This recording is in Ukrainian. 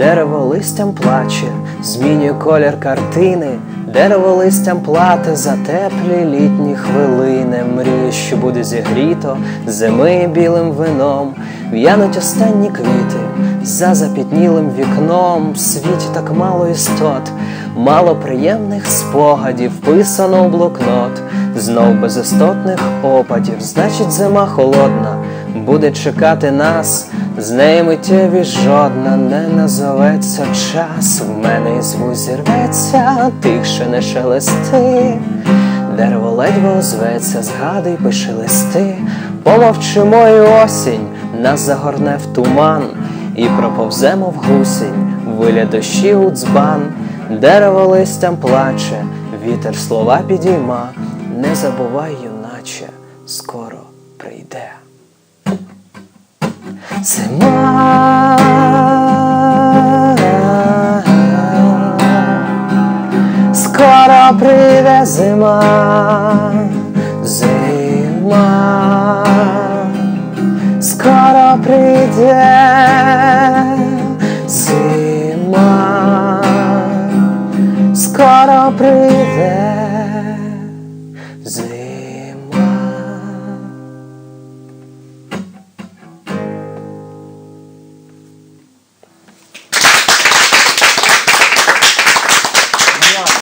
дерево листям плаче, змінює колір картини, дерево листям плате за теплі літні хвилини. Мріє, що буде зігріто зими білим вином, в'януть останні квіти за запітнілим вікном. В світі так мало істот, мало приємних спогадів, писано в блокнот, знов без істотних опадів, значить, зима холодна буде чекати нас, з неї миттєвість жодна не назоветься. Час. В мене із вуз зірветься, тихше не шелести. Дерево ледве озветься, згадуй, пиши листи, помовчимо і осінь, нас загорне в туман, і проповземо в гусінь, виля дощі у дзбан, дерево листям плаче, вітер слова підійма, не забувай, юначе, скоро прийде сама. Скоро прийде зима, зима, скоро прийде скоро прийде зима.